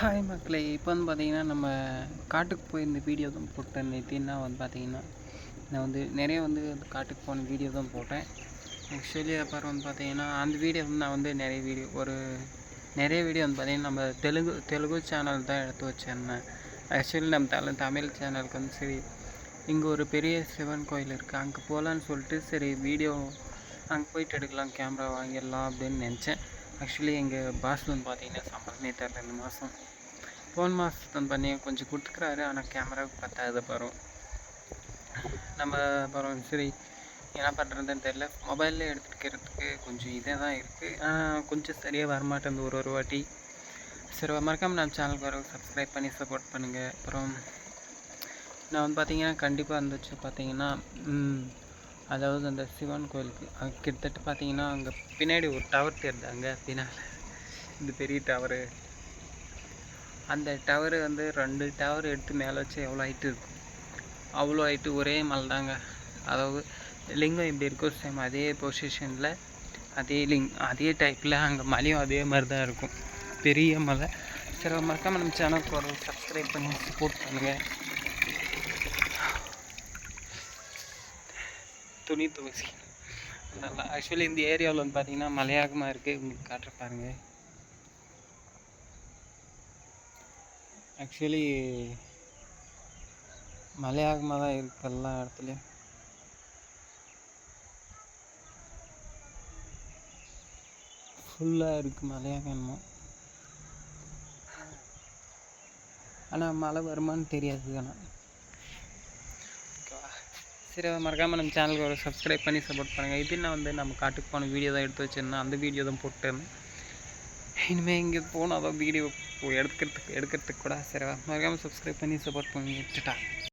Hi மக்களே. இப்போ வந்து பார்த்தீங்கன்னா நம்ம காட்டுக்கு போய் இந்த வீடியோ தான் போட்டேன். நேற்றுன்னா வந்து பார்த்தீங்கன்னா நான் வந்து நிறைய வந்து அந்த காட்டுக்கு போன வீடியோ தான் போட்டேன். ஆக்சுவலி அப்புறம் வந்து பார்த்தீங்கன்னா அந்த வீடியோ வந்து நான் வந்து நிறைய வீடியோ ஒரு நிறைய வீடியோ வந்து பார்த்தீங்கன்னா நம்ம தெலுங்கு தெலுங்கு சேனல் தான் எடுத்து வச்சிருந்தேன். ஆக்சுவலி நம்ம தல தமிழ் சேனலுக்கு வந்து சரி இங்கே ஒரு பெரிய சிவன் கோயில் இருக்குது அங்கே போகலான்னு சொல்லிட்டு சரி வீடியோ அங்கே போயிட்டு எடுக்கலாம் கேமரா வாங்கிடலாம் அப்படின்னு நினச்சேன். ஆக்சுவலி எங்கள் பாஸ் வந்து பார்த்தீங்கன்னா சம்பளமே தெரில ரெண்டு மாதம் போன மாதத்து வந்து பண்ணி கொஞ்சம் கொடுத்துக்குறாரு ஆனால் கேமராவுக்கு பத்தாது பரம் நம்ம அப்புறம் சரி என்ன பண்ணுறதுன்னு தெரில மொபைலில் எடுத்துக்கிறதுக்கு கொஞ்சம் இதே தான் இருக்குது ஆனால் கொஞ்சம் சரியாக வரமாட்டேன் ஒரு ஒரு வாட்டி. சரி மறக்காமல் நம்ம சேனலுக்கு வர சப்ஸ்கிரைப் பண்ணி சப்போர்ட் பண்ணுங்கள் அப்புறம் நான் வந்து பார்த்தீங்கன்னா கண்டிப்பாக இருந்துச்சு பார்த்தீங்கன்னா அதாவது அந்த சிவன் கோயிலுக்கு. கிட்டத்தட்ட பார்த்தீங்கன்னா அங்கே பின்னாடி ஒரு டவர் தெரியுது அங்கே பின்னால். இந்த பெரிய டவரு அந்த டவரு வந்து ரெண்டு டவர் எடுத்து மேலே வச்சு எவ்வளோ ஹைட்டு இருக்கும்? அவ்வளோ ஹைட்டு ஒரே மலை தாங்க. அதாவது லிங்கம் எப்படி இருக்கோ சேம் அதே பொசிஷனில் அதே லிங் அதே டைப்பில் அங்கே மலையும் அதே மாதிரி தான் இருக்கும். பெரிய மலை. சரி மறக்காமல் நம்ம சேனலுக்கு ஒரு சப்ஸ்கிரைப் பண்ணி சப்போர்ட் பண்ணுங்கள் துணி துவசி நல்லா ஆக்சுவலி இந்த ஏரியாவில் வந்து பார்த்தீங்கன்னா மலையாகமாக இருக்குது உங்களுக்கு காட்டுற பாருங்க. ஆக்சுவலி மலையாகமாக தான் இருக்கு எல்லா இடத்துலையும். ஃபுல்லாக இருக்குது மலையாகமோ ஆனால் மழை வருமான்னு தெரியாது ஆனால் சரி மறக்காமல் நம்ம சேனலுக்கு ஒரு சப்ஸ்கிரைப் பண்ணி சப்போர்ட் பண்ணுங்கள் இது நான் வந்து நம்ம காட்டுக்கு போன வீடியோ தான் எடுத்து வச்சிருந்தேன். அந்த வீடியோ தான் போட்டுருந்தேன். இனிமேல் இங்கே போனால் தான் வீடியோ எடுக்கிறதுக்கு எடுக்கிறதுக்கு கூட சரி மறக்காமல் சப்ஸ்கிரைப் பண்ணி சப்போர்ட் பண்ணி விட்டுட்டா